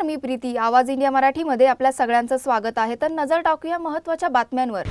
नमस्कार मी प्रीती. आवाज इंडिया मराठीमध्ये आपल्या सगळ्यांचं स्वागत आहे. तर नजर टाकूया महत्त्वाच्या बातम्यांवर.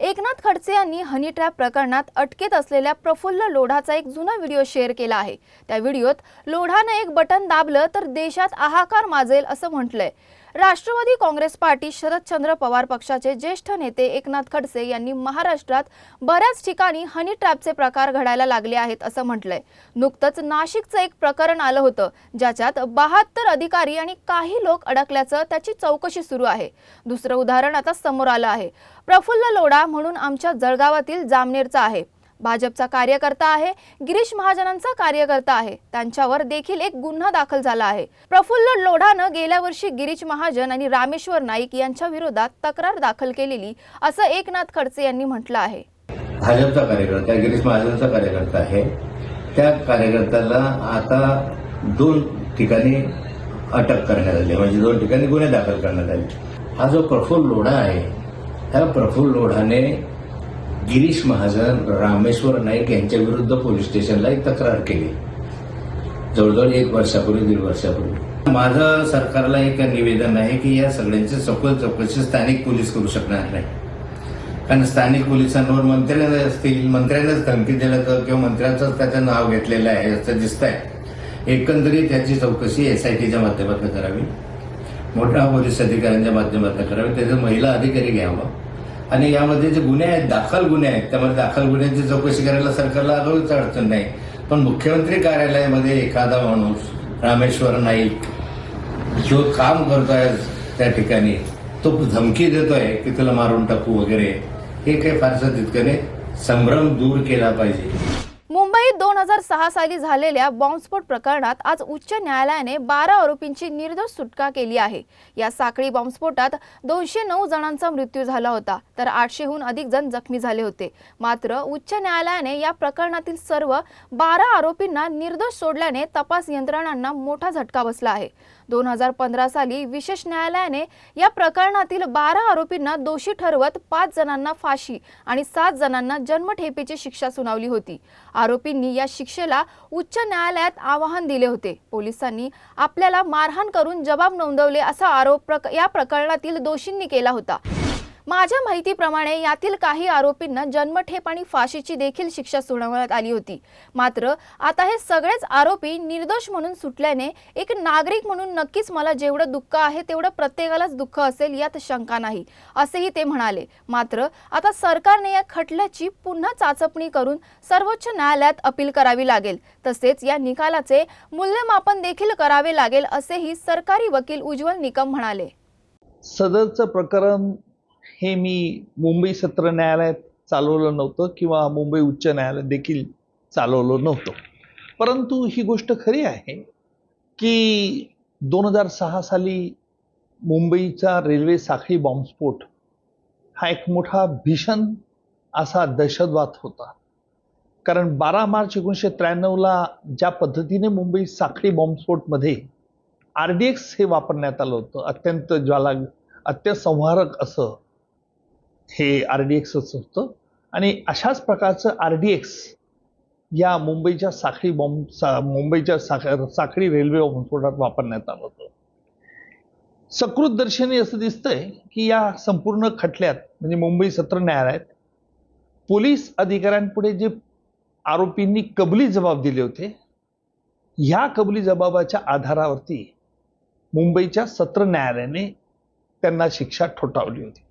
एकनाथ खडसे यांनी हनी ट्रॅप प्रकरणात अटकेत असलेल्या प्रफुल्ल लोढाचा एक जुना व्हिडिओ शेअर केला आहे. त्या व्हिडिओत लोढानं एक बटन दाबलं तर देशात हाहाकार माजेल असं म्हटलंय. राष्ट्रवादी काँग्रेस पार्टी शरदचंद्र पवार पक्षाचे ज्येष्ठ नेते एकनाथ खडसे यांनी महाराष्ट्रात बऱ्याच ठिकाणी हनी ट्रॅपचे प्रकार घडायला लागले आहेत असं म्हटलंय. नुकतंच नाशिकचं एक प्रकरण आलं होतं ज्याच्यात बहात्तर अधिकारी आणि काही लोक अडकल्याचं त्याची चौकशी सुरू आहे. दुसरं उदाहरण आता समोर आलं आहे. प्रफुल्ल लोढा म्हणून आमच्या जळगावातील जामनेरचा आहे. भाजपचा कार्यकर्ता आहे गिरीश महाजनांचा कार्यकर्ता आहे. त्यांच्यावर देखील एक गुन्हा दाखल झाला आहे. प्रफुल्ल लोढानं गेल्या वर्षी गिरीश महाजन आणि रामेश्वर नाईक यांच्या विरोधात तक्रार दाखल केलेली असं एकनाथ खडसे यांनी म्हटलं आहे. भाजपचा कार्यकर्ता गिरीश महाजनचा कार्यकर्ता आहे. त्या कार्यकर्त्याला आता दोन ठिकाणी अटक करण्यात आली म्हणजे दोन ठिकाणी गुन्हे दाखल करण्यात आले. हा जो प्रफुल्ल लोढा आहे ह्या प्रफुल्ल लोढाने गिरीश महाजन रामेश्वर नाईक यांच्या विरुद्ध पोलीस स्टेशनला एक तक्रार केली. जवळजवळ एक वर्षापूर्वी दीड वर्षापूर्वी. माझं सरकारला एक निवेदन आहे की या सगळ्यांची सखोल चौकशी स्थानिक पोलीस करू शकणार नाही. कारण स्थानिक पोलिसांवर मंत्र्या असतील मंत्र्यानेच धमकी दिलं किंवा मंत्र्यांचंच त्याचं नाव घेतलेलं आहे असं दिसत आहे एकंदरीत त्याची चौकशी एस आय टीच्या माध्यमातून करावी. मोठ्या पोलीस अधिकाऱ्यांच्या माध्यमातून करावी. त्याचं महिला अधिकारी घ्यावा. आणि यामध्ये जे गुन्हे आहेत दाखल गुन्हे आहेत त्यामध्ये दाखल गुन्ह्यांची चौकशी करायला सरकारला आरोग्यच अडचण नाही. पण मुख्यमंत्री कार्यालयामध्ये एखादा माणूस रामेश्वर नाईक जो काम करतोय त्या ठिकाणी तो धमकी देतोय की तुला मारून टाकू वगैरे हे काही फारसं तितकं संभ्रम दूर केला पाहिजे. दोन हजार सहा साली झालेल्या बॉम्बस्फोट प्रकरणात आज उच्च न्यायालयाने बारा आरोपींची निर्दोष सुटका केली आहे. या साखळी बॉम्बस्फोटात दोनशे नऊ जणांचा मृत्यू झाला होता तर आठशेहून अधिक जण जखमी झाले होते. मात्र उच्च न्यायालयाने या प्रकरणातील सर्व बारा आरोपींना निर्दोष सोडल्याने तपास यंत्रणांना मोठा झटका बसला आहे. दोन हजार पंधरा साली विशेष न्यायालयाने या प्रकरणातील बारा आरोपींना दोषी ठरवत पाच जणांना फाशी आणि सात जणांना जन्मठेपेची शिक्षा सुनावली होती. आरोपींनी या शिक्षेला उच्च न्यायालयात आवाहन दिले होते. पोलिसांनी आपल्याला मारहाण करून जबाब नोंदवले असा आरोप प्रक या प्रकरणातील दोषींनी केला होता. माझ्या माहितीप्रमाणे यातील काही आरोपींना जन्मठेप आणि फाशीची देखील शिक्षा सुनावण्यात आली होती. मात्र आता हे सगळेच आरोपी निर्दोष म्हणून सुटल्याने एक नागरिक म्हणून नक्कीच मला जेवढं दुःख आहे तेवढं प्रत्येकालाच दुःख असेल यात शंका नाही असेही ते म्हणाले. मात्र आता सरकारने या खटल्याची पुन्हा चाचपणी करून सर्वोच्च न्यायालयात अपील करावी लागेल. तसेच या निकालाचे मूल्यमापन देखील करावे लागेल असेही सरकारी वकील उज्ज्वल निकम म्हणाले. सदरचं प्रकरण हे मी मुंबई सत्र न्यायालयात चालवलं नव्हतं किंवा मुंबई उच्च न्यायालयात देखील चालवलं नव्हतं. परंतु ही गोष्ट खरी आहे की दोन हजार सहा साली मुंबईचा रेल्वे साखळी बॉम्बस्फोट हा एक मोठा भीषण असा दहशतवाद होता. कारण बारा मार्च एकोणीसशे त्र्याण्णवला ज्या पद्धतीने मुंबई साखळी बॉम्बस्फोटमध्ये आर डी एक्स हे वापरण्यात आलं होतं अत्यंत ज्वाला अत्यसंहारक असं हे आर डी एक्सच होतं आणि अशाच प्रकारचं आर डी एक्स या मुंबईच्या साखळी बॉम्ब सा मुंबईच्या साख साखळी रेल्वे बॉम्बस्फोटात वापरण्यात आलं होतं. सकृत दर्शनी असं दिसतंय की या संपूर्ण खटल्यात म्हणजे मुंबई सत्र न्यायालयात पोलीस अधिकाऱ्यांपुढे जे आरोपींनी कबली जबाब दिले होते ह्या कबली जबाबाच्या आधारावरती मुंबईच्या सत्र न्यायालयाने त्यांना शिक्षा ठोठावली होती.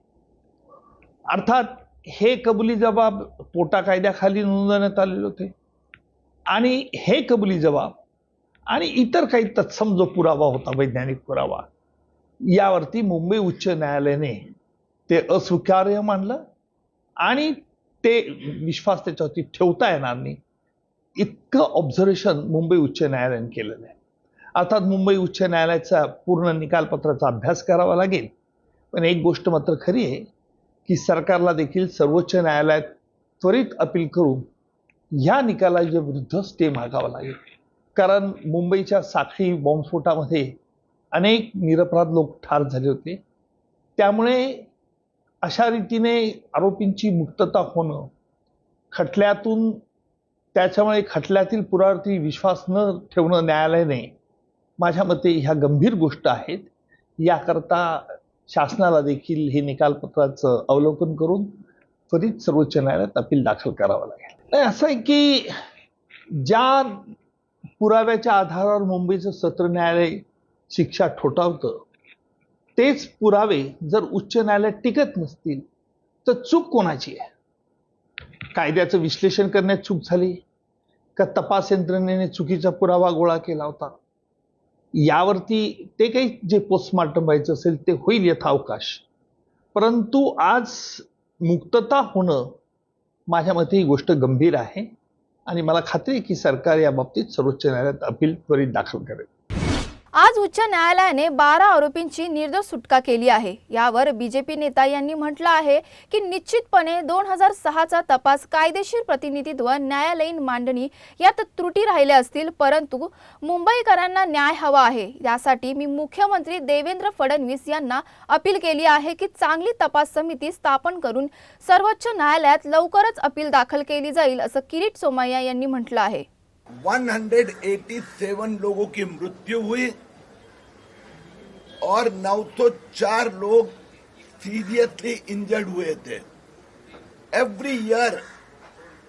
अर्थात हे कबुली जबाब पोटा कायद्याखाली नोंदवण्यात आलेले होते. आणि हे कबुली जबाब आणि इतर काही तत्सम जो पुरावा होता वैज्ञानिक पुरावा यावरती मुंबई उच्च न्यायालयाने ते अस्वीकार्य मानलं आणि ते विश्वास त्याच्यावरती ठेवता येणार नाही. इतकं ऑब्झर्वेशन मुंबई उच्च न्यायालयाने केलेलं आहे. अर्थात मुंबई उच्च न्यायालयाचा पूर्ण निकालपत्राचा अभ्यास करावा लागेल. पण एक गोष्ट मात्र खरी आहे की सरकारला देखील सर्वोच्च न्यायालयात त्वरित अपील करून ह्या निकालाच्या विरुद्ध स्टे मागावा लागेल. कारण मुंबईच्या साखळी बॉम्बस्फोटामध्ये अनेक निरपराध लोक ठार झाले होते. त्यामुळे अशा रीतीने आरोपींची मुक्तता होणं खटल्यातून त्याच्यामुळे खटल्यातील पुरावरती विश्वास न ठेवणं न्यायालयाने माझ्या मते ह्या गंभीर गोष्ट आहेत. याकरता शासनाला देखील हे निकालपत्राचं अवलोकन करून त्वरित सर्वोच्च न्यायालयात अपील दाखल करावं लागेल. नाही, असं आहे की ज्या पुराव्याच्या आधारावर मुंबईचं सत्र न्यायालय शिक्षा ठोठावतं तेच पुरावे जर उच्च न्यायालयात टिकत नसतील तर चूक कोणाची आहे? कायद्याचं विश्लेषण करण्यात चूक झाली? का तपास यंत्रणेने चुकीचा पुरावा गोळा केला होता? यावरती ते काही जे पोस्टमार्टम व्हायचं असेल ते होईल यथावकाश परंतु आज मुक्तता होणं माझ्या मते ही गोष्ट गंभीर आहे आणि मला खात्री आहे की सरकार या बाबतीत सर्वोच्च न्यायालयात अपील त्वरित दाखल करेल. आज उच्च न्यायालयाने बारा आरोपींची निर्दोष सुटका केली आहे. यावर बीजेपी नेता यांनी म्हटलं आहे की निश्चितपणे दोन हजार सहाचा तपास कायदेशीर प्रतिनिधित्व न्यायालयीन मांडणी यात त्रुटी राहिल्या असतील परंतु मुंबईकरांना न्याय हवा आहे. यासाठी मी मुख्यमंत्री देवेंद्र फडणवीस यांना अपील केली आहे की चांगली तपास समिती स्थापन करून सर्वोच्च न्यायालयात लवकरच अपील दाखल केली जाईल असं किरीट सोमय्या यांनी म्हटलं आहे. 187 लोगों की मृत्यु हुई और 904 लोग सीरियसली इंजर्ड हुए थे। एवरी ईयर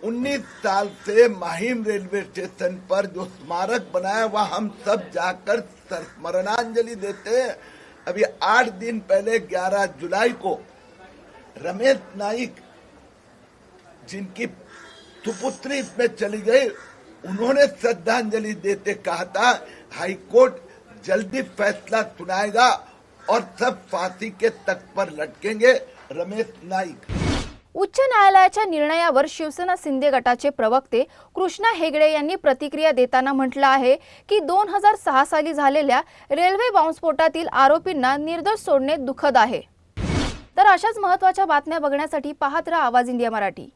19 साल से माहिम रेलवे स्टेशन पर जो स्मारक बनाया, वह हम सब जाकर स्मरणांजलि देते हैं। अभी आठ दिन पहले 11 जुलाई को, रमेश नाइक जिनकी सुपुत्री इसमें चली गई उन्होंने श्रद्धांजलि देते कहा था हाईकोर्ट जल्दी फैसला सुनाएगा और सब फांसी के तख्त पर लटकेंगे रमेश नाईक। उच्च न्यायालयाच्या निर्णयावर शिवसेना शिंदे गटाचे प्रवक्ते कृष्णा हेगडे यांनी प्रतिक्रिया देताना म्हटलं आहे की दोन हजार सहा साली झालेल्या रेल्वे बॉम्बस्फोटातील आरोपींना निर्दोष सोडणे दुःखद आहे. तर अशाच महत्त्वाच्या बातम्या बघण्यासाठी पाहत राहा आवाज इंडिया मराठी.